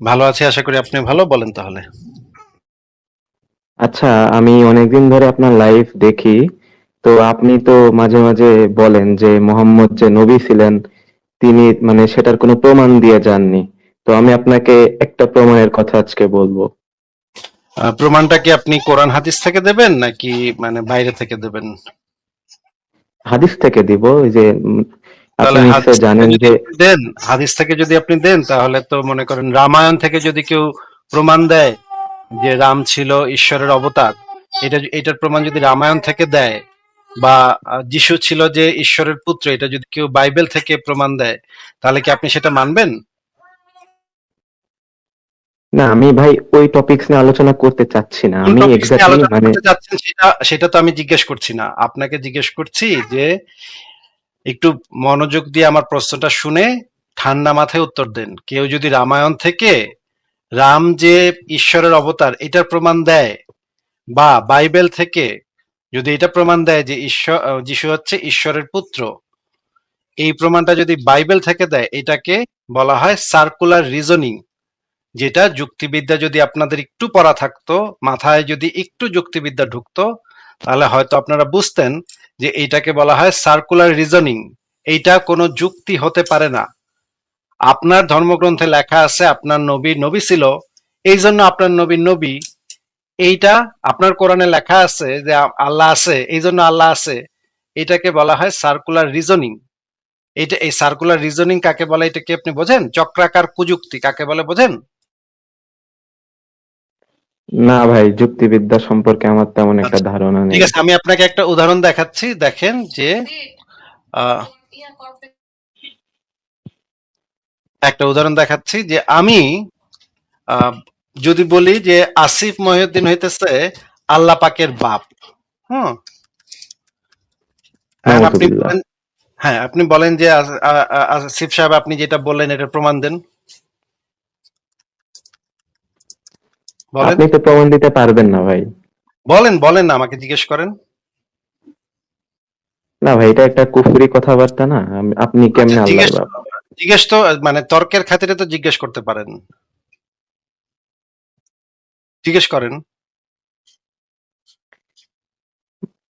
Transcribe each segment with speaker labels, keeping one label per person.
Speaker 1: ভালো আছি আশা করি আপনি ভালো বলেন তাহলে।
Speaker 2: আচ্ছা আমি অনেকদিন ধরে আপনার লাইভ দেখি তো আপনি তো মাঝে মাঝে বলেন যে মোহাম্মদ যে নবী ছিলেন তিনি মানে সেটার কোনো প্রমাণ দিয়ে যাননি। তো আমি আপনাকে একটা প্রমাণের কথা আজকে বলব।
Speaker 1: প্রমাণটা কি আপনি কোরআন হাদিস থেকে দেবেন নাকি মানে বাইরে থেকে দেবেন?
Speaker 2: হাদিস থেকে দিব ওই যে
Speaker 1: তাহলে
Speaker 2: জানেন যে
Speaker 1: দেন হাদিস থেকে যদি আপনি দেন তাহলে তো মনে করেন রামায়ণ থেকে যদি কেউ প্রমাণ দেয় যে রাম ছিল ঈশ্বরের অবতার এটা এটার প্রমাণ যদি রামায়ণ থেকে দেয় বা যিশু ছিল যে ঈশ্বরের পুত্র এটা যদি কেউ বাইবেল থেকে প্রমাণ দেয় তাহলে কি আপনি সেটা মানবেন?
Speaker 2: না আমি ভাই ওই টপিকস নিয়ে আলোচনা করতে চাচ্ছি না। আমি এক্স্যাক্টলি মানে
Speaker 1: সেটা সেটা তো আমি জিজ্ঞেস করছি না। আপনাকে জিজ্ঞেস করছি যে একটু মনোযোগ দিয়ে আমার প্রশ্নটা শুনে ঠান্ডা মাথায় উত্তর দেন। কেউ যদি রামায়ণ থেকে রাম যে ঈশ্বরের অবতার, এটার প্রমাণ দেয়, বা বাইবেল থেকে যদি এটা প্রমাণ দেয় যে ঈশ্বর যিশু হচ্ছে ঈশ্বরের পুত্র, এই প্রমাণটা যদি বাইবেল থেকে দেয়, এটাকে বলা হয় সার্কুলার রিজনিং যেটা যুক্তিবিদ্যা যদি আপনাদের একটু পড়া থাকতো, মাথায় যদি একটু যুক্তিবিদ্যা ঢুকতো, তাহলে হয়তো আপনারা বুঝতেন যে এইটাকে বলা হয় সার্কুলার রিজনিং এইটা কোনো যুক্তি হতে পারে না। আপনার ধর্মগ্রন্থে লেখা আছে, আপনার নবী নবী ছিল, এই জন্য আপনার নবী নবী। এইটা আপনার কোরআনে লেখা আছে যে আল্লাহ আছে, এই জন্য আল্লাহ আছে। এটাকে বলা হয় সার্কুলার রিজনিং এটা এই সার্কুলার রিজনিং কাকে বলে, এটা কি আপনি বোঝেন? চক্রাকার কুযুক্তি কাকে বলে, বোঝেন?
Speaker 2: না ভাই যুক্তিবিদ্যা সম্পর্কে আমার তেমন একটা
Speaker 1: আচ্ছা,
Speaker 2: ধারণা নেই।
Speaker 1: ঠিক আছে আমি আপনাকে একটা উদাহরণ দেখাচ্ছি দেখেন যে একটা উদাহরণ দেখাচ্ছি যে আমি যদি বলি যে আসিফ মহিউদ্দিন হইতেছে আল্লাহ পাকের বাপ হুম? আপনি বলেন হ্যাঁ আপনি বলেন যে আসিফ সাহেব আপনি যেটা বললেন এটার প্রমাণ দেন।
Speaker 2: আপনি তো প্রমাণ দিতে পারবেন না ভাই।
Speaker 1: বলেন বলেন না আমাকে জিজ্ঞেস করেন।
Speaker 2: না ভাই এটা একটা কুফরি কথাবার্তা না। আপনি কেমনে
Speaker 1: আচ্ছা,
Speaker 2: বাপ?
Speaker 1: জিজ্ঞেস তো মানে তর্কের খাতিরে তো জিজ্ঞেস করতে পারেন। জিজ্ঞেস করেন।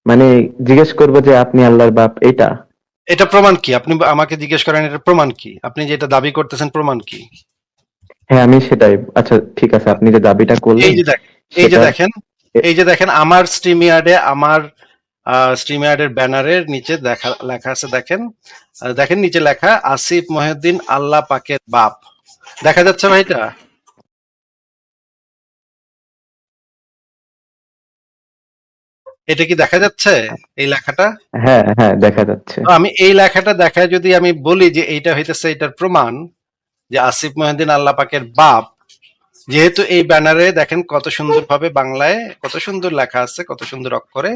Speaker 2: মানে জিজ্ঞেস করব যে আপনি আল্লাহর বাপ এটা?
Speaker 1: এটা প্রমাণ কি? আপনি আমাকে জিজ্ঞেস করেন এটা প্রমাণ কি? আপনি যেটা দাবি করতেছেন প্রমাণ কি?
Speaker 2: হ্যাঁ আমি সেটাই। আচ্ছা ঠিক আছে আপনি যে দাবিটা করলেন
Speaker 1: এই যে দেখ এই যে দেখেন এই যে দেখেন আমার স্ট্রিম ইয়ার্ডে আমার স্ট্রিম ইয়ার্ডের ব্যানারের নিচে দেখা লেখা আছে দেখেন দেখেন নিচে লেখা আসিফ মহিউদ্দিন আল্লাহ পাকের বাপ। দেখা যাচ্ছে ভাইটা এটা? কি দেখা যাচ্ছে এই লেখাটা?
Speaker 2: হ্যাঁ হ্যাঁ দেখা যাচ্ছে।
Speaker 1: আমি এই লেখাটা দেখায় যদি আমি বলি যে এইটা হইতেছে এটার প্রমাণ যে আসিফ মহিউদ্দিন আল্লাহ পাকের বাপ, যেহেতু এই ব্যানারে দেখেন কত সুন্দর ভাবে বাংলায় কত সুন্দর লেখা আছে, কত সুন্দর অক্ষরে।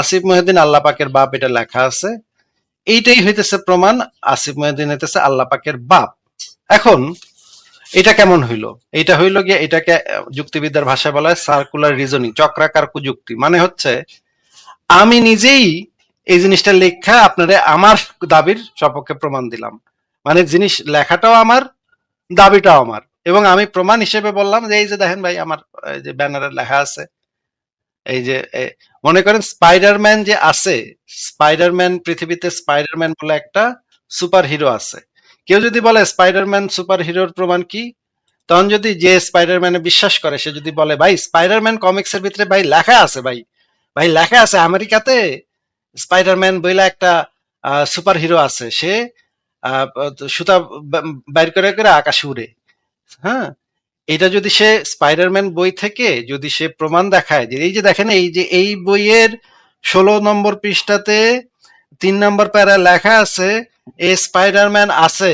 Speaker 1: আসিফ মহিউদ্দিন আল্লাহ পাকের বাপ এটা লেখা আছে। এইটাই হইতেছে প্রমাণ, আসিফ মহিউদ্দিন হইতেছে আল্লাহ পাকের বাপ। এখন এটা কেমন হইল? এটা হইল গিয়ে এটাকে যুক্তিবিদ্যার ভাষায় বলা হয় সার্কুলার রিজনিং চক্রাকার কুযুক্তি মানে হচ্ছে, আমি নিজেই এই জিনিসটা লেখা আপনারে আমার দাবির সপক্ষে প্রমাণ দিলাম। মানে জিনিস লেখাটাও আমার, দাবিটাও আমার। এবং আমি প্রমাণ হিসেবে বললাম যে, এই যে দেখেন ভাই, আমার যে ব্যানারে লেখা আছে, এই যে মনে করেন স্পাইডারম্যান যে আছে, স্পাইডারম্যান, পৃথিবীতে স্পাইডারম্যান বলে একটা সুপার হিরো আছে। কেউ যদি বলে স্পাইডারম্যান সুপার হিরোর প্রমাণ কি? তখন যদি যে স্পাইডারম্যানে বিশ্বাস করে, সে যদি বলে, ভাই, স্পাইডারম্যান কমিক্স এর ভিতরে ভাই লেখা আছে ভাই ভাই লেখা আছে আমেরিকাতে, স্পাইডারম্যান বইলা একটা সুপার হিরো আছে। সে সুতা বাইর করে করে আকাশে উড়ে। হ্যাঁ? এটা যদি সে স্পাইডারম্যান বই থেকে যদি সে প্রমাণ দেখায় যে, এই যে দেখেন, এই যে, এই বইয়ের ষোলো নম্বর পৃষ্ঠাতে তিন নম্বর প্যারা লেখা আছে, এ স্পাইডারম্যান আছে।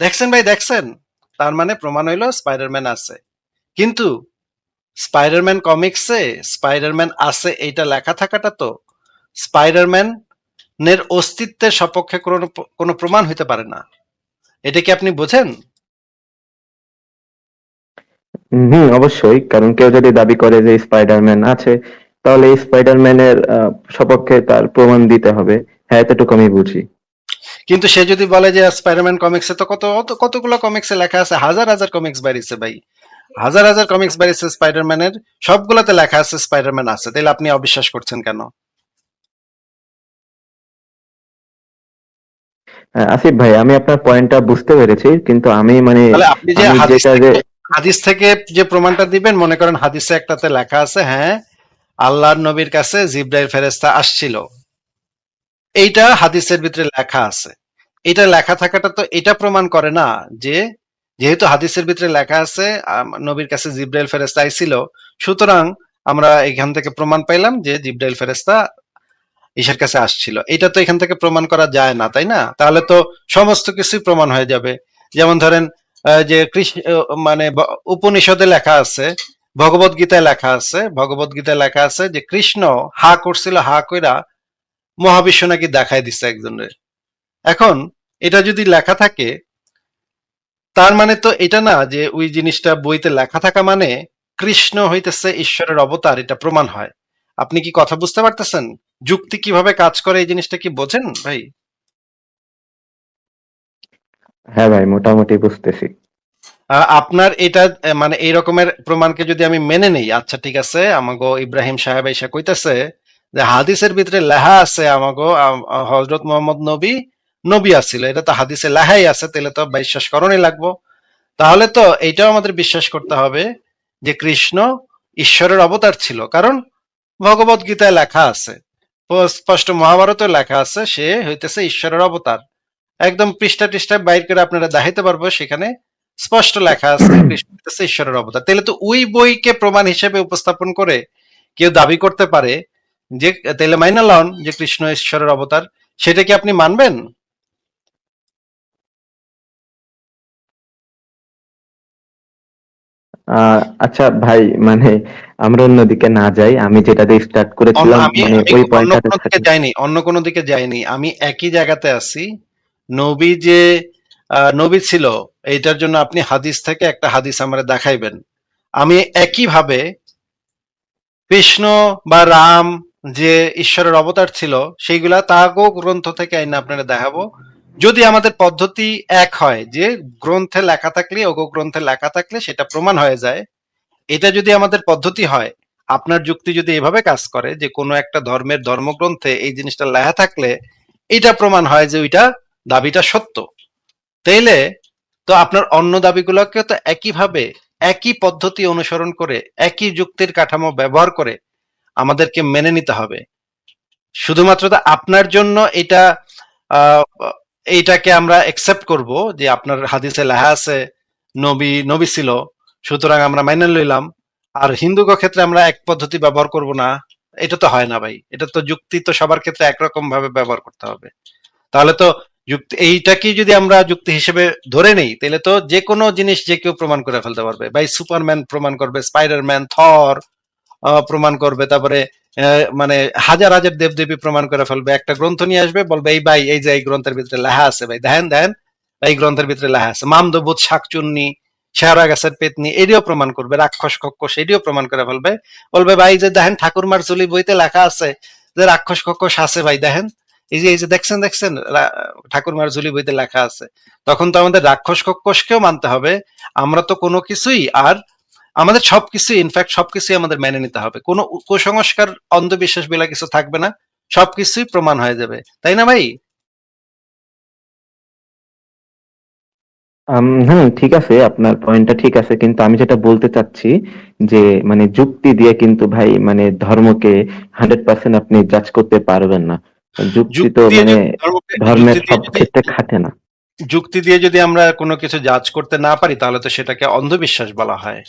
Speaker 1: দেখছেন ভাই, দেখছেন? তার মানে প্রমাণ হইল স্পাইডারম্যান আছে। কিন্তু স্পাইডারম্যান কমিক্সে স্পাইডারম্যান আছে, এইটা লেখা থাকাটা তো। স্পাইডারম্যান এর অস্তিত্বের সপক্ষে কোনো প্রমাণ হইতে পারে না। এটা কি আপনি বোঝেন?
Speaker 2: হুম অবশ্যই। কারণ কেউ যদি দাবি করে যে স্পাইডারম্যান আছে তাহলে স্পাইডারম্যানের সপক্ষে তার প্রমাণ দিতে হবে। হ্যাঁ এতটুকু আমি বুঝি।
Speaker 1: কিন্তু সে যদি বলে যে স্পাইডারম্যান কমিক্সে তো কত কত- কতগুলো কমিক্সে লেখা আছে? হাজার হাজার কমিক্স বাইরেছে ভাই। হাজার হাজার কমিক্স বাইরেছে স্পাইডারম্যানের সবগুলোতে লেখা আছে স্পাইডারম্যান আছে। তাহলে আপনি অবিশ্বাস করছেন কেন?
Speaker 2: আসিফ ভাই আমি আপনার পয়েন্টটা বুঝতে পেরেছি কিন্তু আমি মানে
Speaker 1: আপনি যে হাদিস থেকে যে প্রমাণটা দিবেন মনে করেন হাদিসে একটাতে লেখা আছে হ্যাঁ আল্লাহর নবীর কাছে জিব্রাইল ফেরেস্তা আসছিল। এইটা হাদিসের ভিতরে লেখা আছে। এটা লেখা থাকাটা তো এটা প্রমাণ করে না যে যেহেতু হাদিসের ভিতরে লেখা আছে নবীর কাছে জিব্রাইল ফেরেস্তা আইছিল সুতরাং আমরা এখান থেকে প্রমাণ পাইলাম যে জিব্রাইল ফেরেস্তা ঈশার কাছে আসছিল। এটা তো এখান থেকে প্রমাণ করা যায় না, তাই না? তাহলে তো সমস্ত কিছুই প্রমাণ হয়ে যাবে। যেমন ধরেন যে মানে উপনিষদে লেখা আছে, ভগবত গীতায় লেখা আছে, ভগবত গীতায় লেখা আছে যে কৃষ্ণ হা করছিল, হা কইরা মহাবিশ্ব নাকি দেখাই দিচ্ছে একজনের। এখন এটা যদি লেখা থাকে, তার মানে তো এটা না যে ওই জিনিসটা বইতে লেখা থাকা মানে কৃষ্ণ হইতেছে ঈশ্বরের অবতার, এটা প্রমাণ হয়। আপনি কি কথা বুঝতে পারতেছেন? যুক্তি কীভাবে কাজ করে এই জিনিসটা কি বোঝেন ভাই?
Speaker 2: হ্যাঁ ভাই মোটামুটি বুঝতেছি।
Speaker 1: আপনার এটা মানে এই রকমের প্রমাণকে যদি আমি মেনে নেই আচ্ছা ঠিক আছে আমাগো ইব্রাহিম সাহেব এসে কইতেছে যে হাদিসের ভিতরে লেহা আছে আমাগো হজরত মোহাম্মদ নবী নবী আছিল। এটা তো হাদিসে লেহাই আছে তাহলে তো বিশ্বাস করণই লাগবো। তাহলে তো এইটাও আমাদের বিশ্বাস করতে হবে যে কৃষ্ণ ঈশ্বরের অবতার ছিল। কারণ ভগবত গীতায় লেখা আছে। স্পষ্ট মহাভারতে লেখা আছে সে হইতেছে ঈশ্বরের অবতার। একদম পৃষ্ঠা টিষ্ঠা বাইর করে আপনারা দেখাইতে পারব সেখানে স্পষ্ট লেখা আছে কৃষ্ণ হইতেছে ঈশ্বরের অবতার। তাহলে তো ওই বইকে প্রমাণ হিসেবে উপস্থাপন করে কেউ দাবি করতে পারে যে তাহলে মাইনা লন যে কৃষ্ণ ঈশ্বরের অবতার সেটা কি আপনি মানবেন?
Speaker 2: আচ্ছা ভাই মানে আমরা অন্যদিকে না যাই আমি যেটাতে স্টার্ট করেছিলাম মানে ওই পয়েন্টটাতে
Speaker 1: যাইনি অন্য কোনো দিকে যাইনি আমি একই জায়গাতে আছি। নবী যে নবী ছিল এইটার জন্য আপনি হাদিস থেকে একটা হাদিস আমরা দেখাইবেন। আমি একইভাবে কৃষ্ণ বা রাম যে ঈশ্বরের অবতার ছিল সেইগুলা তাগো গ্রন্থ থেকে আইনা আপনারা দেখাবো। যদি আমাদের পদ্ধতি এক হয়, যে গ্রন্থে লেখা থাকলে ওগো গ্রন্থে লেখা থাকলে সেটা প্রমাণ হয়ে যায়, এটা যদি আমাদের পদ্ধতি হয়, আপনার যুক্তি যদি এভাবে কাজ করে যে কোনো একটা ধর্মের ধর্মগ্রন্থে এই জিনিসটা লেখা থাকলে, এটা প্রমাণ হয় যে ওইটা দাবিটা সত্য। তাইলে তো আপনার অন্য দাবিগুলোকে তো একইভাবে, একই পদ্ধতি অনুসরণ করে, একই যুক্তির কাঠামো ব্যবহার করে আমাদেরকে মেনে নিতে হবে। শুধুমাত্র আপনার জন্য এটা এইটাকে আমরা একসেপ্ট করব যে আপনার হাদিসে লেখা আছে, নবী নবী ছিল, সুতরাং আমরা মাইনে লইলাম আর হিন্দু ক্ষেত্রে আমরা এক পদ্ধতি ব্যবহার করব না, এটা তো হয় না ভাই। এটা তো যুক্তি তো সবার ক্ষেত্রে একরকম ভাবে ব্যবহার করতে হবে। তাহলে তো যুক্তি এইটাকে যদি আমরা যুক্তি হিসেবে ধরে নেই, তাহলে তো যে কোনো জিনিস যে কেউ প্রমাণ করে ফেলতে পারবে। ভাই সুপারম্যান প্রমাণ করবে, স্পাইডারম্যান, থর প্রমাণ করবে, তারপরে মানে হাজার হাজার দেবদেবী প্রমাণ করে ফেলবে। একটা গ্রন্থ নিয়ে আসবে, বলবে, এই ভাই, এই যে এই গ্রন্থের ভিতরে লেখা আছে, ভাই, দেখেন দেখেন, এই গ্রন্থের ভিতরে লেখা আছে, মামদবুত, শাকচুন্নি শেহারা গাছের পেতনি, এটিও প্রমাণ করবে, রাক্ষস কক্ষ সেটিও প্রমাণ করে ফেলবে। বলবে, ভাই যে দেখেন, ঠাকুরমার চুলি বইতে লেখা আছে যে রাক্ষস কক্ষস আছে, ভাই, দেখেন, এই যে এই যে, দেখছেন দেখছেন ঠাকুরমার ঝুলি বইতে লেখা আছে। তখন তো আমাদের রাক্ষস কক্ষসকেও মানতে হবে। আমরা তো কোনো কিছুই আর আমাদের সবকিছু ইনফ্যাক্ট সবকিছুই আমাদের মেনে নিতে হবে। কোনো কুসংস্কার অন্ধবিশ্বাস বলে কিছু থাকবে না। সবকিছুই প্রমাণ হয়ে যাবে। তাই না ভাই?
Speaker 2: আম, হ্যাঁ ঠিক আছে আপনার পয়েন্টটা ঠিক আছে কিন্তু আমি যেটা বলতে চাচ্ছি যে মানে যুক্তি দিয়ে কিন্তু ভাই মানে ধর্মকে হান্ড্রেড পার্সেন্ট আপনি জাজ করতে পারবেন না। যুক্তি তো মানে ধর্মের সব ক্ষেত্রে খাটে না।
Speaker 1: যুক্তি দিয়ে যদি আমরা কোনো কিছু জাজ করতে না পারি তাহলে তো সেটাকে অন্ধবিশ্বাস বলা হয়।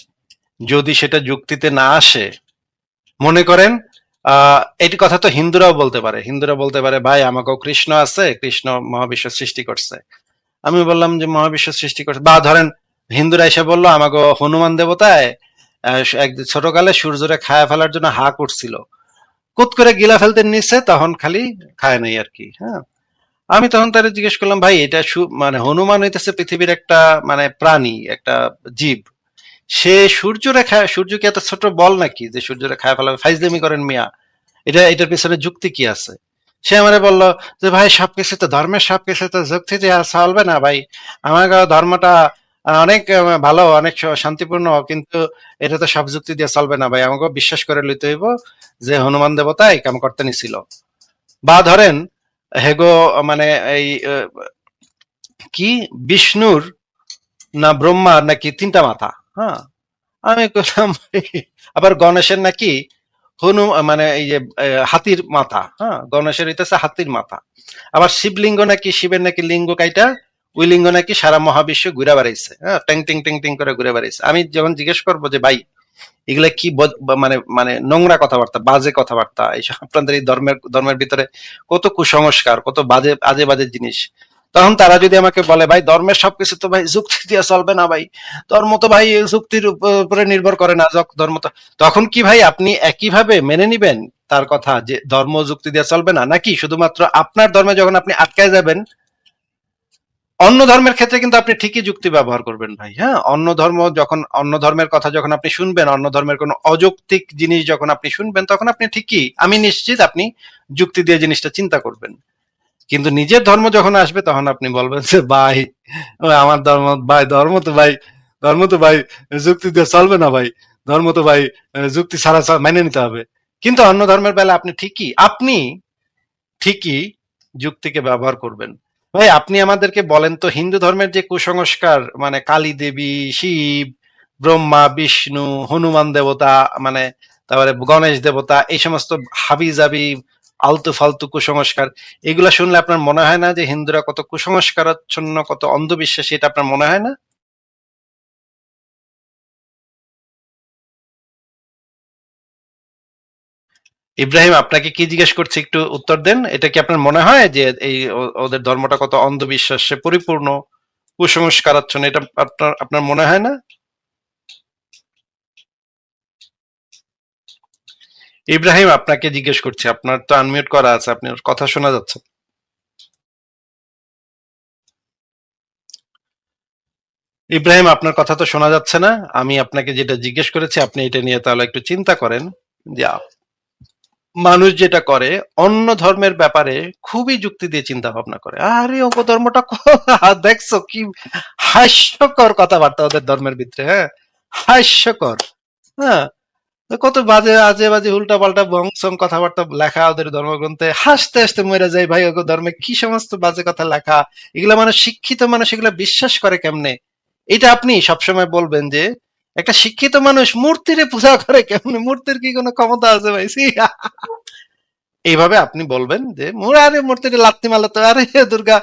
Speaker 1: যদি সেটা যুক্তিতে না আসে, মনে করেন এটি কথা তো হিন্দুরাও বলতে পারে। হিন্দুরা বলতে পারে, ভাই, আমাকেও কৃষ্ণ আছে, কৃষ্ণ মহাবিশ্ব সৃষ্টি করছে। আমি বললাম যে, মহাবিশ্ব সৃষ্টি করছে। বা ধরেন, হিন্দুরা এসে বলল আমাকে হনুমান দেবতায় এক ছোটকালে সূর্যরে খায়া ফেলার জন্য হা করছিল কুত করে গিলা ফেলতে নিচ্ছে তখন খালি খায় নাই আর কি হ্যাঁ। আমি তখন তারে জিজ্ঞেস করলাম, ভাই, এটা মানে হনুমান হইতেছে পৃথিবীর একটা মানে প্রাণী, একটা জীব। সে সূর্যরে খায় সূর্য কি এত ছোট বল নাকি যে সূর্যরে খায় ফেলাবে ফাইজলামি করেন মিয়া। এটা, এটার পিছনে যুক্তি কি আছে? সে আমারে বলল যে, ভাই সবকিছু তো ধর্মের সবকিছু তো যুক্তি দেওয়া চলবে না ভাই। আমার ধর্মটা অনেক ভালো, অনেক শান্তিপূর্ণ, কিন্তু এটা তো সব যুক্তি দিয়ে চলবে না ভাই। আমাকে বিশ্বাস করে লইতে হইব যে, হনুমান দেবতা এই কাম করতে নিছিল। বা ধরেন, হেগো মানে এই কি? বিষ্ণুর না ব্রহ্মার নাকি তিনটা মাথা? হ্যাঁ আমি বললাম আবার গণেশের নাকি হনু মানে এই যে হাতির মাথা হ্যাঁ গণেশের হইতেছে হাতির মাথা। আবার শিবলিঙ্গ নাকি, শিবের নাকি লিঙ্গ কাইটা, ওই লিঙ্গ নাকি সারা মহাবিশ্ব ঘুরে বেড়াইছে হ্যাঁ ট্যাং টিং টিং টিং করে ঘুরে বেড়াইছে। আমি যখন জিজ্ঞেস করব যে, ভাই, এগুলা কি মানে মানে নোংরা কথাবার্তা, বাজে কথাবার্তা, এইসব আপনাদের এই ধর্মের ধর্মের ভিতরে কত কুসংস্কার, কত বাজে আজে বাজে জিনিস তখন তারা যদি আমাকে বলে, ভাই, ধর্মের সবকিছু তো ভাই যুক্তি দিয়ে চলবে না ভাই। ধর্ম তো ভাই যুক্তির উপরে নির্ভর করে না ধর্ম তখন কি ভাই আপনি একইভাবে মেনে নিবেন তার কথা, যে ধর্ম যুক্তি দিয়ে চলবে না? নাকি শুধুমাত্র আপনার ধর্মে যখন আপনি আটকায় যাবেন, অন্য ধর্মের ক্ষেত্রে কিন্তু আপনি ঠিকই যুক্তি ব্যবহার করবেন ভাই হ্যাঁ? অন্য ধর্ম যখন, অন্য ধর্মের কথা যখন আপনি শুনবেন, অন্য ধর্মের কোনো অযৌক্তিক জিনিস যখন আপনি শুনবেন, তখন আপনি ঠিকই, আমি নিশ্চিত আপনি যুক্তি দিয়ে জিনিসটা চিন্তা করবেন। কিন্তু নিজের ধর্ম যখন আসবে, তখন আপনি বলবেন যে, ভাই আমার ধর্ম, ভাই, ধর্ম তো ভাই, ধর্ম তো ভাই, যুক্তি দিয়ে চলবে না ভাই, ধর্ম তো ভাই, যুক্তি ছাড়া মেনে নিতে হবে। কিন্তু অন্য ধর্মের বেলা আপনি ঠিকই আপনি ঠিকই যুক্তিকে ব্যবহার করবেন। ভাই, আপনি আমাদেরকে বলেন তো, হিন্দু ধর্মের যে কুসংস্কার মানে কালী দেবী, শিব, ব্রহ্মা, বিষ্ণু, হনুমান দেবতা মানে তারপরে গণেশ দেবতা, এই সমস্ত হাবি জাবি আলতু ফালতু কুসংস্কার। এগুলা শুনলে আপনার মনে হয় না যে হিন্দুরা কত কুসংস্কারাচ্ছন্ন, কত অন্ধবিশ্বাসী, এটা আপনার মনে হয় না? ইব্রাহিম, আপনাকে কি জিজ্ঞেস করছে একটু উত্তর দেন? এটা কি আপনার মনে হয় যে এই ওদের ধর্মটা কত অন্ধবিশ্বাসে পরিপূর্ণ, কুসংস্কারাচ্ছন্ন, এটা আপনার আপনার মনে হয় না? ইব্রাহিম, আপনাকে জিজ্ঞেস করছে। আপনার তো আনমিউট করা আছে আপনার কথা শোনা যাচ্ছে। ইব্রাহিম, আপনার কথা তো শোনা যাচ্ছে না। আমি আপনাকে যেটা জিজ্ঞেস করেছি, আপনি এটা নিয়ে তাহলে একটু চিন্তা করেন। যে, মানুষ যেটা করে, অন্য ধর্মের ব্যাপারে খুবই যুক্তি দিয়ে চিন্তা ভাবনা করে। আরে অপ ধর্মটা দেখছ কি হাস্যকর কথাবার্তা ওদের ধর্মের ভিতরে হ্যাঁ? হাস্যকর হ্যাঁ? কত বাজে, আজে বাজে উল্টা পাল্টা বংশম কথাবার্তা লেখা ওদের ধর্মগ্রন্থে। হাসতে হাসতে মরে যায় ভাই ওগো ধর্মে, কি সমস্ত বাজে কথা লেখা? এগুলা মানুষ শিক্ষিত মানুষ এগুলা বিশ্বাস করে কেমনে? এটা আপনি সবসময় বলবেন যে, একটা শিক্ষিত মানুষ মূর্তিরে পূজা করে কেমনে? মূর্তির কি কোনো ক্ষমতা আছে ভাই। এইভাবে আপনি বলবেন যে মোর আরে মূর্তিরে লাত্তি মারলে তো, আরে দুর্গা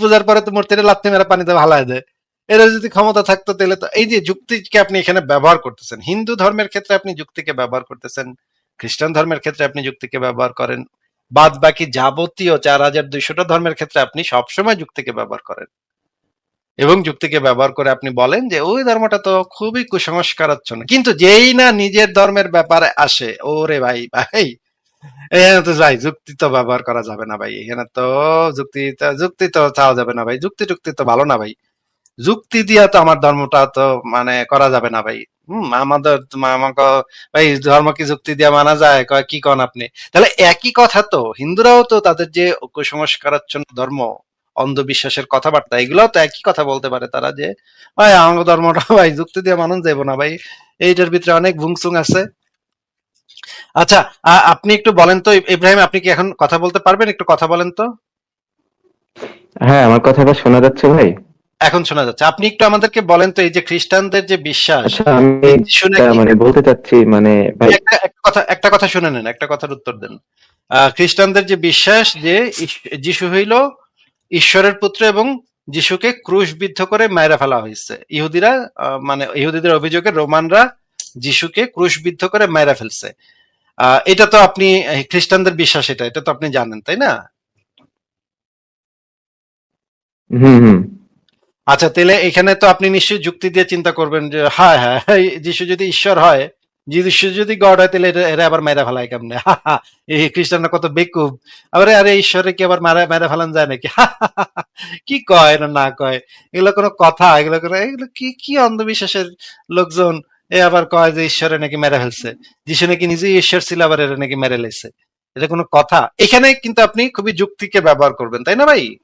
Speaker 1: পূজার পরে তো মূর্তিরে লাত্তি মেরে পানিতে ভালায় দেয়। এর যদি ক্ষমতা থাকতো তাহলে তো এই যে যুক্তিকে আপনি এখানে ব্যবহার করতেছেন, হিন্দু ধর্মের ক্ষেত্রে আপনি যুক্তিকে ব্যবহার করতেছেন, খ্রিস্টান ধর্মের ক্ষেত্রে আপনি যুক্তিকে ব্যবহার করেন বাদ বাকি যাবতীয় চার হাজার দুইশোটা ধর্মের ক্ষেত্রে আপনি সবসময় যুক্তিকে ব্যবহার করেন। এবং যুক্তিকে ব্যবহার করে আপনি বলেন যে ওই ধর্মটা তো খুবই কুসংস্কারাচ্ছন্ন। কিন্তু যেই না নিজের ধর্মের ব্যাপারে আসে, ওরে ভাই ভাই, এখানে তো ভাই যুক্তি তো ব্যবহার করা যাবে না ভাই, এখানে তো যুক্তি যুক্তি তো চাওয়া যাবে না ভাই, যুক্তি টুক্তি তো ভালো না ভাই। যুক্তি দিয়া তো আমার ধর্মটা তো মানে করা যাবে না ভাই। হম, আমাদের আমাকে ভাই ধর্ম কি যুক্তি দিয়া মানা যায়? কি কন আপনি? তাহলে একই কথা তো, হিন্দুরাও তো তাদের যে কুসংস্কারাচ্ছন্ন ধর্ম, অন্ধবিশ্বাসের কথাবার্তা, এগুলোও তো একই কথা বলতে পারে তারা যে, ভাই আমার ধর্মটা ভাই যুক্তি দিয়ে মানুষ যাব না ভাই। এইটার ভিতরে অনেক ভুংসুং আছে। আচ্ছা আপনি একটু বলেন তো ইব্রাহিম, আপনি কি এখন কথা বলতে পারবেন? একটু কথা বলেন তো।
Speaker 2: হ্যাঁ আমার কথাটা শোনা যাচ্ছে ভাই?
Speaker 1: এখন শোনা যাচ্ছে। আপনি একটু আমাদেরকে বলেন তো এই যে খ্রিস্টানদের যে বিশ্বাস
Speaker 2: আচ্ছা আমি
Speaker 1: শুনে
Speaker 2: মানে বলতে চাচ্ছি মানে
Speaker 1: একটা কথা একটা কথা শুনে নেন একটা কথার উত্তর দেন। খ্রিস্টানদের যে বিশ্বাস যে যিশু হইল ঈশ্বরের পুত্র এবং যিশুকে ক্রুশবিদ্ধ করে মায়েরা ফেলা হয়েছে। ইহুদিরা মানে ইহুদিদের অভিযোগে রোমানরা যিশুকে ক্রুশবিদ্ধ করে মায়েরা ফেলছে। আহ, এটা তো আপনি খ্রিস্টানদের বিশ্বাস এটা এটা তো আপনি জানেন তাই না?
Speaker 2: হুম হুম।
Speaker 1: আচ্ছা তাহলে এখানে তো আপনি নিশ্চয়ই যুক্তি দিয়ে চিন্তা করবেন যে হ্যাঁ হ্যাঁ যিশু যদি ঈশ্বর হয়, যিশু যদি গড হয়, তাহলে এরা- আবার মেরা ফেলায় কেমনে? এই খ্রিস্টানরা কত বেকুব। আবার আরে, ঈশ্বরে কি আবার মারা মেরা ফেলান যায় নাকি। কি কয় না না কয়? এগুলো কোনো কথা, এগুলো কোনো এগুলো কি কি অন্ধবিশ্বাসের লোকজন? এ আবার কয় যে, ঈশ্বরে নাকি মেরে ফেলছে। যিশু নাকি নিজেই ঈশ্বর ছিল, আবার এরা নাকি মেরে লেছে এটা কোনো কথা। এখানে কিন্তু আপনি খুবই যুক্তিকে ব্যবহার করবেন, তাই না ভাই?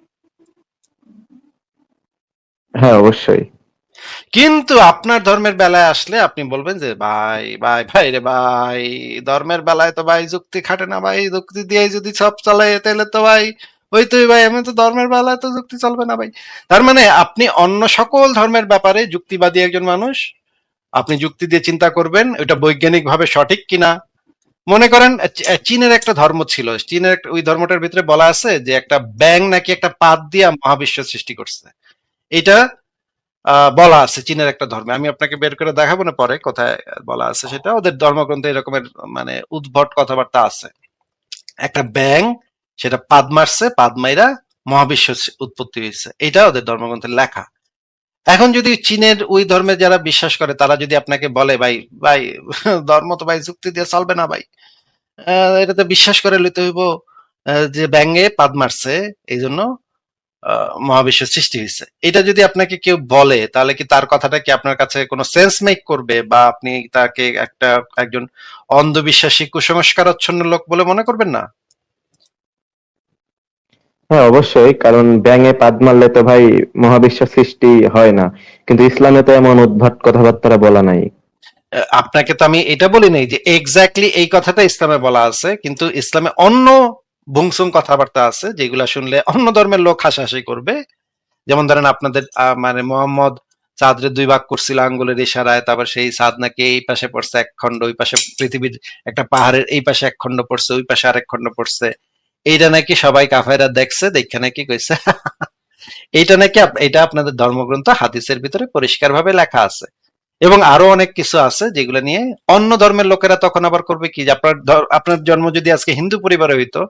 Speaker 2: হ্যাঁ অবশ্যই।
Speaker 1: কিন্তু আপনার ধর্মের বেলায় আসলে আপনি বলবেন যে, ভাই ভাই ভাই রে ভাই, ধর্মের বেলায় তো ভাই যুক্তি খাটে না ভাই, যুক্তি দিয়ে যদি সব চলে, তাহলে তো ভাই, ওই তুই ভাই আমি তো ধর্মের বেলায় তো যুক্তি চলবে না ভাই। তার মানে আপনি অন্য সকল ধর্মের ব্যাপারে যুক্তিবাদী একজন মানুষ, আপনি যুক্তি দিয়ে চিন্তা করবেন, ওইটা বৈজ্ঞানিক ভাবে সঠিক কিনা। মনে করেন চীনের একটা ধর্ম ছিল, চীনের ওই ধর্মটার ভিতরে বলা আছে যে, একটা ব্যাং নাকি একটা পাত দিয়ে মহাবিশ্ব সৃষ্টি করছে। এটা বলা আছে চীনের একটা ধর্মে। আমি আপনাকে বের করে দেখাবো না পরে কোথায় বলা আছে সেটা। ওদের ধর্মগ্রন্থে এরকমের মানে উদ্ভট কথাবার্তা আছে। একটা ব্যাং সেটা পাদ মারছে পাদ মাইরা মহাবিশ্ব উৎপত্তি হয়েছে। এটা ওদের ধর্মগ্রন্থে লেখা। এখন যদি চীনের ওই ধর্মে যারা বিশ্বাস করে তারা যদি আপনাকে বলে ভাই ভাই ধর্ম তো ভাই যুক্তি দিয়ে চলবে না ভাই। আহ, এটাতে বিশ্বাস করে লইতে হইব যে ব্যাঙে পাদ মারছে এই জন্য আহ, মহাবিশ্ব সৃষ্টি হয়েছে। এটা যদি আপনাকে কেউ বলে তাহলে কি তার কথাটা কি আপনার কাছে কোনো সেন্স মেক করবে? বা আপনি তাকে একটা একজন অন্ধবিশ্বাসী কুসংস্কারচ্ছন্ন লোক বলে মনে করবেন না?
Speaker 2: হ্যাঁ অবশ্যই কারণ ব্যাঙে পাদ মারলে তো ভাই মহাবিশ্ব সৃষ্টি হয় না। কিন্তু ইসলামে তো এমন উদ্ভট কথাবার্তা বলা নাই।
Speaker 1: আপনাকে তো আমি এটা বলি নাই যে এক্স্যাক্টলি এই কথাটা ইসলামে বলা আছে কিন্তু ইসলামে অন্য বুংসুং কথাবার্তা আছে, যেগুলা শুনলে অন্য ধর্মের লোক হাসাহাসি করবে। যেমন ধরেন আপনাদের মানে মোহাম্মদ চাঁদরে দুই ভাগ করছিল আঙ্গুলের ইশারায়, তারপর সেই চাঁদ নাকি এই পাশে পড়ছে এক খণ্ড, ওই পাশে পৃথিবীর একটা পাহাড়ের এই পাশে এক খণ্ড পড়ছে, ওই পাশে আরেক খণ্ড পড়ছে। এইটা নাকি সবাই কাফেরা দেখছে, দেখে নাকি কইছে। এইটা নাকি এটা আপনাদের ধর্মগ্রন্থ হাদিসের ভিতরে পরিষ্কার ভাবে লেখা আছে। এবং আরও অনেক কিছু আছে যেগুলো নিয়ে অন্য ধর্মের লোকেরা তখন আবার করবে কি? আপনার আপনার জন্ম যদি আজকে হিন্দু পরিবারে হইতো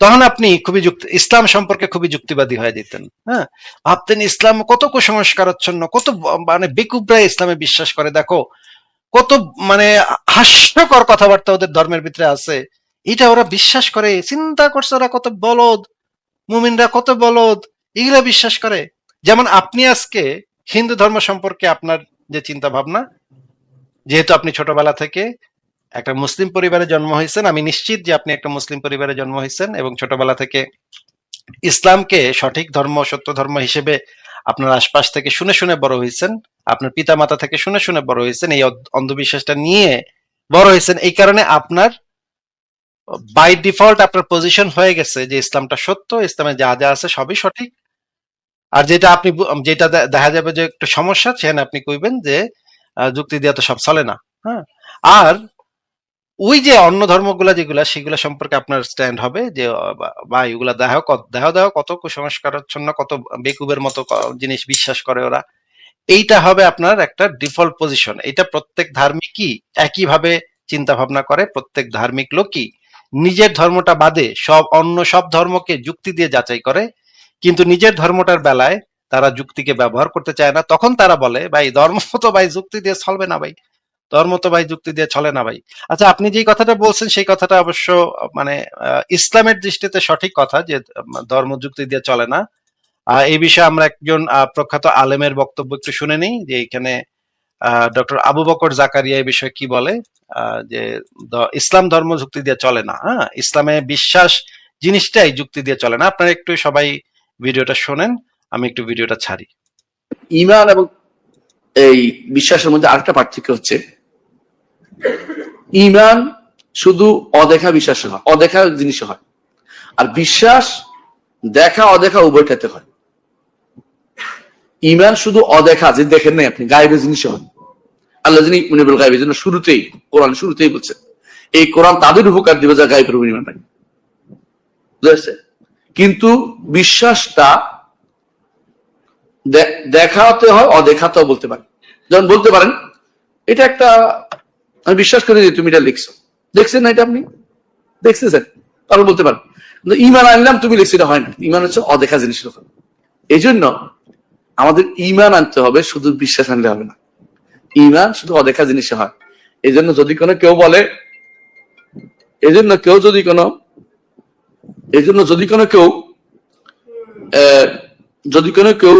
Speaker 1: তখন আপনি খুবই যুক্তি, ইসলাম সম্পর্কে খুবই যুক্তিবাদী হয়ে যেতেন হ্যাঁ? ভাবতেন ইসলাম কত কুসংস্কারচ্ছন্ন, কত মানে বেকুবরা ইসলামে বিশ্বাস করে, দেখো, কত মানে হাস্যকর কথাবার্তা ওদের ধর্মের ভিতরে আছে। এটা ওরা বিশ্বাস করে, চিন্তা করছে ওরা কত বলদ, মুমিনরা কত বলদ, এগুলা বিশ্বাস করে। যেমন আপনি আজকে হিন্দু ধর্ম সম্পর্কে আপনার যে চিন্তা ভাবনা যেহেতু আপনি ছোটবেলা থেকে একটা মুসলিম পরিবারে জন্ম হয়েছেন, আমি নিশ্চিত যে আপনি একটা মুসলিম পরিবারে জন্ম হয়েছেন এবং ছোটবেলা থেকে ইসলামকে সঠিক ধর্ম, সত্য ধর্ম হিসেবে আপনার আশপাশ থেকে শুনে শুনে বড় হয়েছেন, আপনার পিতা মাতা থেকে শুনে শুনে বড় হয়েছেন, এই অন্ধবিশ্বাসটা নিয়ে বড় হয়েছেন, এই কারণে আপনার বাই ডিফল্ট আপনার পজিশন হয়ে গেছে যে ইসলামটা সত্য, ইসলামে যা যা আছে সবই সঠিক। আর যেটা আপনি যেটা দেখা যাবে যে একটু সমস্যা, সেখানে আপনি কইবেন যে যুক্তি দিয়ে তো সব চলে না হ্যাঁ। আর ওই যে অন্য ধর্মগুলা যেগুলা, সেগুলা সম্পর্কে আপনার স্ট্যান্ড হবে যে বা- এগুলা দেহ দেহ দেহ কত কুসংস্কারাচ্ছন্ন, কত বেকুবের মতো জিনিস বিশ্বাস করে ওরা। এইটা হবে আপনার একটা ডিফল্ট পজিশন এটা প্রত্যেক ধার্মিকই একইভাবে চিন্তা ভাবনা করে, প্রত্যেক ধার্মিক লোকই নিজের ধর্মটা বাদে সব, অন্য সব ধর্মকে যুক্তি দিয়ে যাচাই করে, কিন্তু নিজের ধর্মটার বেলায় তারা যুক্তিকে ব্যবহার করতে চায় না। তখন তারা বলে, ভাই, ধর্ম তো ভাই, যুক্তি দিয়ে চলবে না ভাই। ধর্ম তো ভাই যুক্তি দিয়ে চলে না ভাই। আচ্ছা আপনি যে কথাটা বলছেন, সেই কথাটা অবশ্য মানে ইসলামের দৃষ্টিতে সঠিক কথা যে ধর্ম যুক্তি দিয়ে চলে না। এই বিষয়ে আমরা একজন প্রখ্যাত আলেমের বক্তব্য একটু শুনে নিই, যে এখানে ডক্টর আবু বকর জাকারিয়া এই বিষয়ে কি বলে যে ইসলাম ধর্ম যুক্তি দিয়ে চলে না হ্যাঁ? ইসলামে বিশ্বাস জিনিসটাই যুক্তি দিয়ে চলে না। আপনারা একটু সবাই ভিডিওটা শোনেন, আমি একটু ভিডিওটা ছাড়ি।
Speaker 3: ইমান এবং এই বিশ্বাসের মধ্যে আরেকটা পার্থক্য হচ্ছে ইমান শুধু অদেখা বিশ্বাস হয়, অদেখা জিনিস হয়। আর বিশ্বাস দেখা, অদেখা উভয়টাতে হয়। ইমান শুধু অদেখা, যে দেখেন নাই আপনি, গায়েবের জিনিস হয়। আল্লাহ যিনি মুনিবুল গায়েবের জন্য শুরুতেই, কোরআন শুরুতেই বলছে, এই কোরআন তাদের উপকার দিবে যা গায়েবের ইমান নাই বুঝতে কিন্তু বিশ্বাসটা দেখাতে হয়, অদেখাতেও বলতে পারেন যেমন বলতে পারেন, এটা একটা আমি বিশ্বাস করি যে তুমি এটা লিখছো। দেখছেন না এটা আপনি? দেখতেছেন। তারপর বলতে পারেন। ইমান আনলাম, তুমি লিখছো, এটা হয় না। ইমান হচ্ছে অদেখা জিনিসের উপর। এই জন্য আমাদের ইমান আনতে হবে, শুধু বিশ্বাস আনলে হবে না। ইমান শুধু অদেখা জিনিসে হয়। এই জন্য যদি কোনো কেউ বলে এই জন্য কেউ যদি কোনো এই জন্য যদি কোনো কেউ যদি কোনো কেউ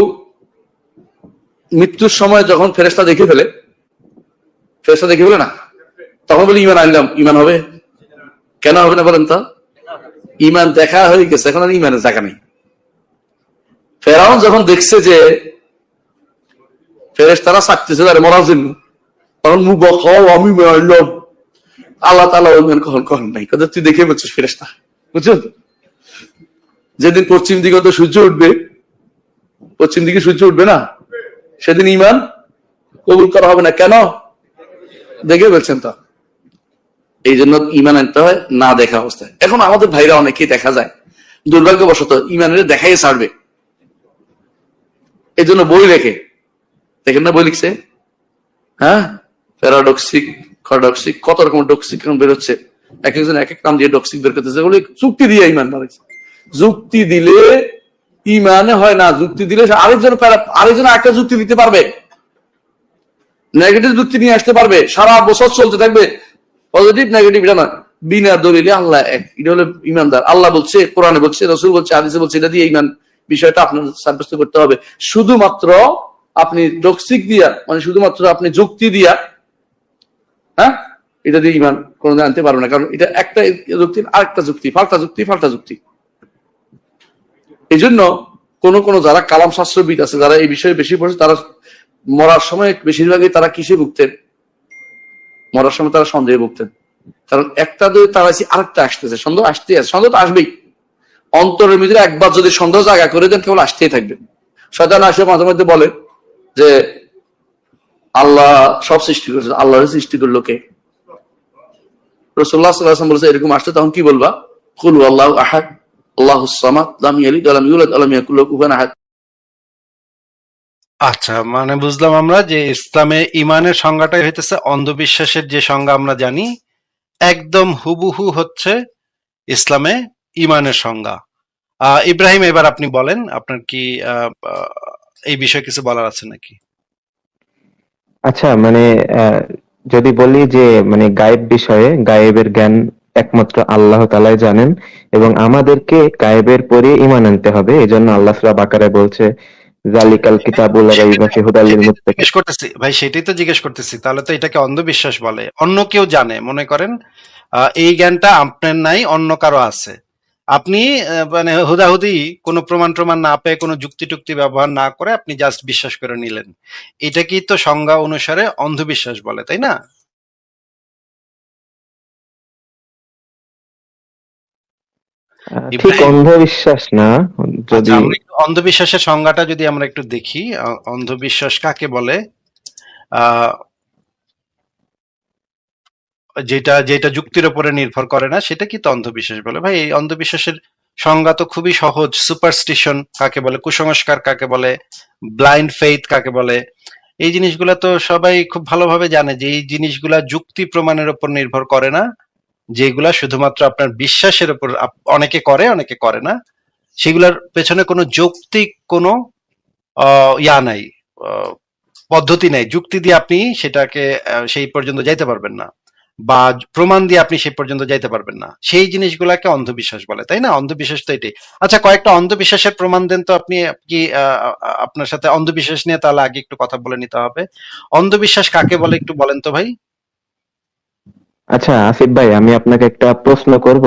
Speaker 3: মৃত্যুর সময় যখন ফেরেস্তা দেখে ফেলে ফেরেস্তা দেখে ফেলে না? তখন বলে, ইমান আনলাম, ইমান হবে? কেন হবে না বলেন তো? ইমান দেখা হয়ে গেছে, এখন আর ইমানের জায়গা নেই। ফেরাউন যখন দেখছে যে ফেরেস তারা চাকতেছে তারা মরার জন্য, তখন খাও আমি মারলাম আল্লাহ তালা ওই মান কখন কখন নাই। কথা তুই দেখে বলছিস ফেরেস্তা বুঝছ যেদিন পশ্চিম দিকে তো সূর্য উঠবে, পশ্চিম দিকে সূর্য উঠবে না? সেদিন ইমান কবুল করা হবে না। কেন? দেখে বলছেন তো। এই জন্য ইমান আনতে হয়, না দেখা অবস্থায়। এখন আমাদের ভাইরা অনেকেই দেখা যায়, দুর্ভাগ্যবশত ইমানের দেখাই ছাড়বে। এই জন্য বই লেখে দেখেন না বই লিখছে? হ্যাঁ? প্যারাডক্সিক, খরডক্সিক, কত রকম ডক্সিক বেরোচ্ছে এক একজন এক এক নাম দিয়ে ডক্সিক বের করতেছে ওগুলো চুক্তি দিয়ে ইমান মারাচ্ছে যুক্তি দিলে ইমানে হয় না, যুক্তি দিলে আরেকজন আরেকজন একটা যুক্তি দিতে পারবে। নেগেটিভ যুক্তি নিয়ে আসতে পারবে। সারা বছর চলতে থাকবে। পজিটিভ নেগেটিভ এটা না। বিনা দলিলে আল্লাহ এক। এটা হলো ইমানদার। আল্লাহ বলছে, কোরআনে বলছে, রসুল বলছে আদিসে বলছে, এটা দিয়ে ইমান বিষয়টা আপনার সাব্যস্ত করতে হবে। শুধুমাত্র আপনি ডক্সিক দিয়া মানে শুধুমাত্র আপনি যুক্তি দিয়া হ্যাঁ এটা দিয়ে ইমান কোনোদিন আনতে পারবে না। কারণ এটা একটা যুক্তি, আরেকটা যুক্তি ফাল্টা যুক্তি ফাল্টা যুক্তি। এই জন্য কোন কোন যারা কালাম শাস্ত্রবিদ আছে, যারা এই বিষয়ে বেশি পড়ছে, তারা মরার সময় বেশিরভাগই তারা কিসে ভুগতেন? মরার সময় তারা সন্দেহে ভুগতেন। কারণ একটা দুই তাড়াইছি আরেকটা আসতেছে, সন্দেহ আসতেই আছে, সন্দেহ তো আসবেই। অন্তরের ভিতরে একবার যদি সন্দেহ জায়গা করে দেন, কেবল আসতেই থাকবে। শয়তান আসে মাঝে মধ্যে বলে যে, আল্লাহ সব সৃষ্টি করেছে, আল্লাহর সৃষ্টি করল কে? রসুল্লাহ সাল্লাম বলেছে, এরকম আসতে তখন কি বলবা? কুল আল্লাহ আহাদ, আল্লাহ সামাদ, লাম ইয়ালিদ, ওয়া লাম ইউলাদ আহাদ।
Speaker 1: আচ্ছা মানে বুঝলাম আমরা যে ইসলামে ইমানের সংজ্ঞাটাই হইতেছে অন্ধবিশ্বাসের যে সংজ্ঞা আমরা জানি, একদম হুবহু হচ্ছে ইসলামে ইমানের সংজ্ঞা। ইব্রাহিম, এবার আপনি বলেন, আপনার কি এই বিষয়ে কিছু বলার আছে নাকি?
Speaker 2: আচ্ছা মানে যদি বলি যে মানে গায়েব বিষয়ে, গায়েবের জ্ঞান একমাত্র আল্লাহ তাআলাই জানেন এবং আমাদেরকে গায়েবের পরে ইমান আনতে হবে, এজন্য আল্লাহ সূরা বাকারায় বলছে জালিকাল কিতাবুল হুদাল লিল
Speaker 1: জিজ্ঞেস করতেছি ভাই সেটাই তো জিজ্ঞেস করতেছি। তাহলে তো এটাকে অন্ধবিশ্বাস বলে। অন্য কেউ জানে মনে করেন এই জ্ঞানটা আপনার নাই অন্য কারও আছে। আপনি মানে হুদাহুদি কোনো প্রমাণ প্রমাণ না পেয়ে কোনো যুক্তি টুক্তি ব্যবহার না করে আপনি জাস্ট বিশ্বাস করে নিলেন। এটাকেই তো সংজ্ঞা অনুসারে অন্ধবিশ্বাস বলে তাই না?
Speaker 2: ঠিক অন্ধবিশ্বাস না
Speaker 1: আচ্ছা
Speaker 2: যদি
Speaker 1: অন্ধবিশ্বাসের সংজ্ঞাটা যদি আমরা একটু দেখি অন্ধবিশ্বাস কাকে বলে? যেটা যেটা যুক্তির উপরে নির্ভর করে না, সেটা কি তো অন্ধবিশ্বাস বলে? ভাই, এই অন্ধবিশ্বাসের সংজ্ঞা তো খুবই সহজ। সুপারস্টিশন কাকে বলে? কুসংস্কার কাকে বলে? ব্লাইন্ড ফেইথ কাকে বলে? এই জিনিসগুলো তো সবাই খুব ভালোভাবে জানে যে এই জিনিসগুলা যুক্তি প্রমাণের উপর নির্ভর করে না, যেগুলা শুধুমাত্র আপনার বিশ্বাসের উপর অনেকে করে অনেকে করে না। সেগুলোর পেছনে কোনো যৌক্তিক কোনো ইয়া নাই পদ্ধতি নাই। যুক্তি দিয়ে আপনি সেটাকে সেই পর্যন্ত যাইতে পারবেন না। বা প্রমাণ দিয়ে আপনি সেই পর্যন্ত যাইতে পারবেন না। সেই জিনিসগুলাকে অন্ধবিশ্বাস বলে, তাই না? অন্ধবিশ্বাস তো এটাই। আচ্ছা কয়েকটা অন্ধবিশ্বাসের প্রমাণ দেন তো আপনি, কি আপনার সাথে অন্ধবিশ্বাস নিয়ে তাহলে আগে একটু কথা বলে নিতে হবে। অন্ধবিশ্বাস কাকে বলে একটু বলেন তো ভাই?
Speaker 2: আচ্ছা আসিফ ভাই, আমি আপনাকে একটা প্রশ্ন করব।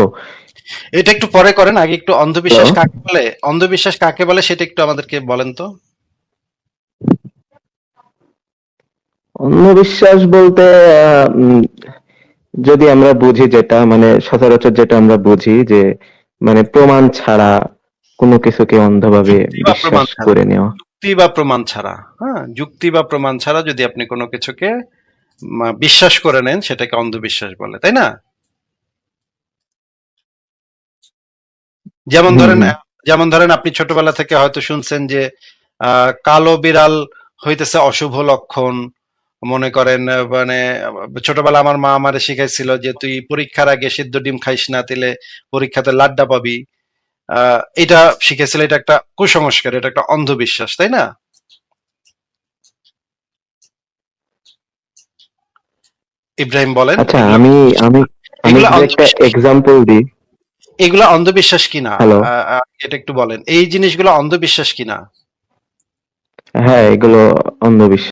Speaker 1: এটা একটু পরে করেন আগে একটু অন্ধবিশ্বাস কাকে বলে? অন্ধবিশ্বাস কাকে বলে সেটা একটু আমাদেরকে বলেন তো।
Speaker 2: অন্ধবিশ্বাস বলতে যদি আমরা বুঝি যেটা মানে সচরাচর যেটা আমরা বুঝি যে মানে প্রমাণ ছাড়া কোনো কিছুকে অন্ধভাবে বিশ্বাস। করে নেওয়া।
Speaker 1: যুক্তি বা প্রমাণ ছাড়া হ্যাঁ যুক্তি বা প্রমাণ ছাড়া যদি আপনি কোনো কিছুকে বিশ্বাস করে নেন সেটাকে অন্ধবিশ্বাস বলে তাই না? যেমন ধরেন যেমন ধরেন আপনি ছোটবেলা থেকে হয়তো শুনছেন যে কালো বিড়াল হইতেছে অশুভ লক্ষণ। মনে করেন মানে ছোটবেলা আমার মা আমারে শিখাইছিল যে তুই পরীক্ষার আগে সিদ্ধ ডিম খাইস না দিলে পরীক্ষাতে লাড্ডা পাবি। আহ, এটা শিখেছিল এটা একটা কুসংস্কার এটা একটা অন্ধবিশ্বাস তাই না? ইব্রাহিম বলেন।
Speaker 2: আচ্ছা আমি আমি আমি একটা এক্সাম্পল দিই।
Speaker 1: এগুলা অন্ধবিশ্বাস কিনা? এটা একটু বলেন। এই জিনিসগুলো অন্ধবিশ্বাস কিনা?
Speaker 2: হ্যাঁ এগুলো অন্ধবিশ্বাস।